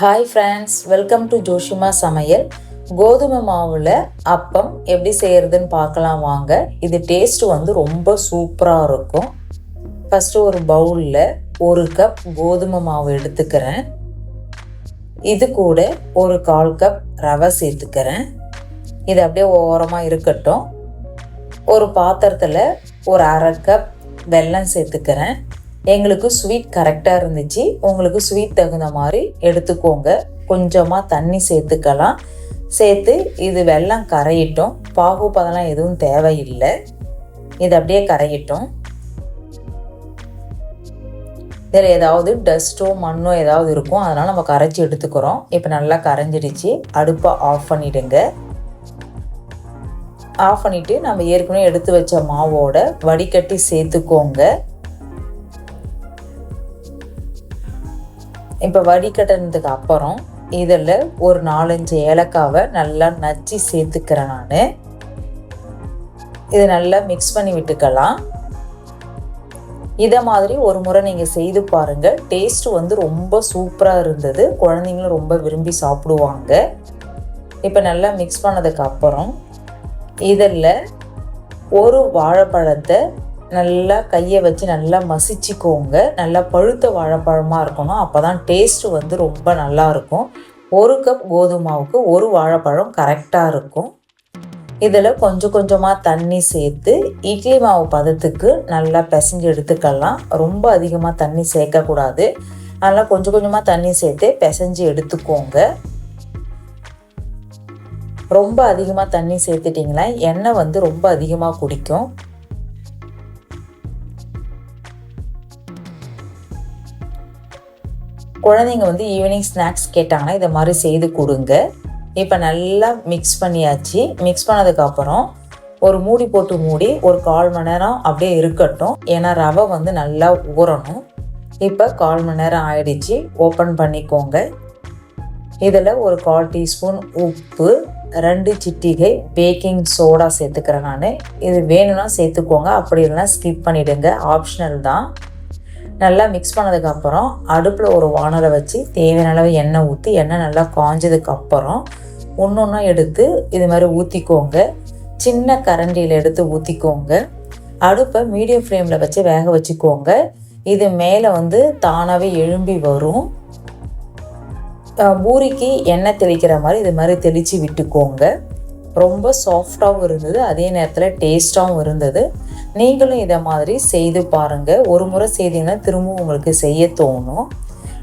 Hi friends welcome to Joshima சமையல் கோதுமை மாவில் அப்பம் எப்படி செய்கிறதுன்னு பார்க்கலாம் வாங்க. இது டேஸ்ட் வந்து ரொம்ப சூப்பராக இருக்கும். ஃபஸ்ட்டு ஒரு பவுலில் ஒரு கப் கோதுமை மாவு எடுத்துக்கிறேன். இது கூட ஒரு கால் கப் ரவை சேர்த்துக்கிறேன். இது அப்படியே ஓரமாக இருக்கட்டும். ஒரு பாத்திரத்தில் ஒரு அரை கப் வெல்லம் சேர்த்துக்கிறேன். எங்களுக்கு ஸ்வீட் கரெக்டாக இருந்துச்சு. உங்களுக்கு ஸ்வீட் தகுந்த மாதிரி எடுத்துக்கோங்க. கொஞ்சமாக தண்ணி சேர்த்துக்கலாம். சேர்த்து இது வெள்ளம் கரையிட்டோம். பாகு பதெல்லாம் எதுவும் தேவையில்லை. இது அப்படியே கரையிட்டோம். இதில் ஏதாவது டஸ்ட்டோ மண்ணோ ஏதாவது இருக்கும். அதனால் நம்ம கரைச்சி எடுத்துக்கிறோம். இப்போ நல்லா கரைஞ்சிடுச்சு. அடுப்பை ஆஃப் பண்ணிவிடுங்க ஆஃப் பண்ணிவிட்டு நம்ம ஏற்கனவே எடுத்து வச்ச மாவோட வடிகட்டி சேர்த்துக்கோங்க. இப்போ வடிகட்டினதுக்கு அப்புறம் இதில் ஒரு நாலஞ்சு ஏலக்காவை நல்லா நச்சு சேர்த்துக்கிறேன் நான். இதை நல்லா மிக்ஸ் பண்ணி விட்டுக்கலாம். இதை மாதிரி ஒரு முறை நீங்கள் செய்து பாருங்கள் டேஸ்ட் வந்து ரொம்ப சூப்பராக இருந்தது. குழந்தைங்களும் ரொம்ப விரும்பி சாப்பிடுவாங்க. இப்போ நல்லா மிக்ஸ் பண்ணதுக்கு அப்புறம் இதில் ஒரு வாழைப்பழத்தை நல்லா கையை வச்சு நல்லா மசிச்சுக்கோங்க. நல்லா பழுத்த வாழைப்பழமாக இருக்கணும். அப்போ தான் டேஸ்ட்டு வந்து ரொம்ப நல்லா இருக்கும். ஒரு கப் கோதுமாவுக்கு ஒரு வாழைப்பழம் கரெக்டாக இருக்கும். இதில் கொஞ்சம் கொஞ்சமாக தண்ணி சேர்த்து இட்லி மாவு பதத்துக்கு நல்லா பிசைஞ்சு எடுத்துக்கலாம். ரொம்ப அதிகமாக தண்ணி சேர்க்கக்கூடாது அதனால் கொஞ்சம் கொஞ்சமாக தண்ணி சேர்த்து பிசைஞ்சு எடுத்துக்கோங்க. ரொம்ப அதிகமாக தண்ணி சேர்த்துட்டிங்கன்னா எண்ணெய் வந்து ரொம்ப அதிகமாக குடிக்கும். குழந்தைங்க வந்து ஈவினிங் ஸ்நாக்ஸ் கேட்டாங்கன்னா இதை மாதிரி செய்து கொடுங்க. இப்போ நல்லா மிக்ஸ் பண்ணியாச்சு. மிக்ஸ் பண்ணதுக்கப்புறம் ஒரு மூடி போட்டு மூடி ஒரு கால் மணி நேரம் அப்படியே இருக்கட்டும். ஏன்னா ரவை வந்து நல்லா ஊறணும். இப்போ கால் மணி நேரம் ஆயிடுச்சு. ஓப்பன் பண்ணிக்கோங்க. இதில் ஒரு கால் டீஸ்பூன் உப்பு ரெண்டு சிட்டிகை பேக்கிங் சோடா சேர்த்துக்கிறேன் நான். இது வேணும்னா சேர்த்துக்கோங்க. அப்படி இல்லைனா ஸ்கிப் பண்ணிவிடுங்க ஆப்ஷனல் தான். நல்லா மிக்ஸ் பண்ணதுக்கப்புறம் அடுப்பில் ஒரு வானலை வச்சு தேவையான அளவு எண்ணெய் ஊற்றி எண்ணெய் நல்லா காஞ்சதுக்கப்புறம் ஒன்று ஒன்றா எடுத்து இது மாதிரி ஊற்றிக்கோங்க சின்ன கரண்டியில் எடுத்து ஊற்றிக்கோங்க அடுப்பை மீடியம் ஃப்ளேமில் வச்சு வேக வச்சுக்கோங்க. இது மேலே வந்து தானாகவே எழும்பி வரும். பூரிக்கு எண்ணெய் தெளிக்கிற மாதிரி இது மாதிரி தெளித்து விட்டுக்கோங்க. ரொம்ப சாஃப்டாகவும் இருந்தது அதே நேரத்தில் டேஸ்ட்டாகவும் இருந்தது. நீங்களும் இதை மாதிரி செய்து பாருங்கள் ஒரு முறை செய்தீங்கன்னா திரும்பவும் உங்களுக்கு செய்ய தோணும்.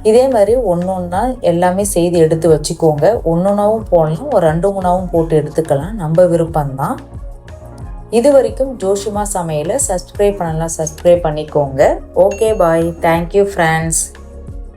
இதே மாதிரி ஒன்று ஒன்றா எல்லாமே செய்து எடுத்து வச்சுக்கோங்க. ஒன்று ஒன்றாவும் போடலாம் ஒரு ரெண்டு மூணாவும் போட்டு எடுத்துக்கலாம். நம்ம விருப்பம்தான். இது வரைக்கும் ஜோஷிமா சமையலை சப்ஸ்கிரைப் பண்ணலாம் சப்ஸ்கிரைப் பண்ணிக்கோங்க. Okay bye thank you friends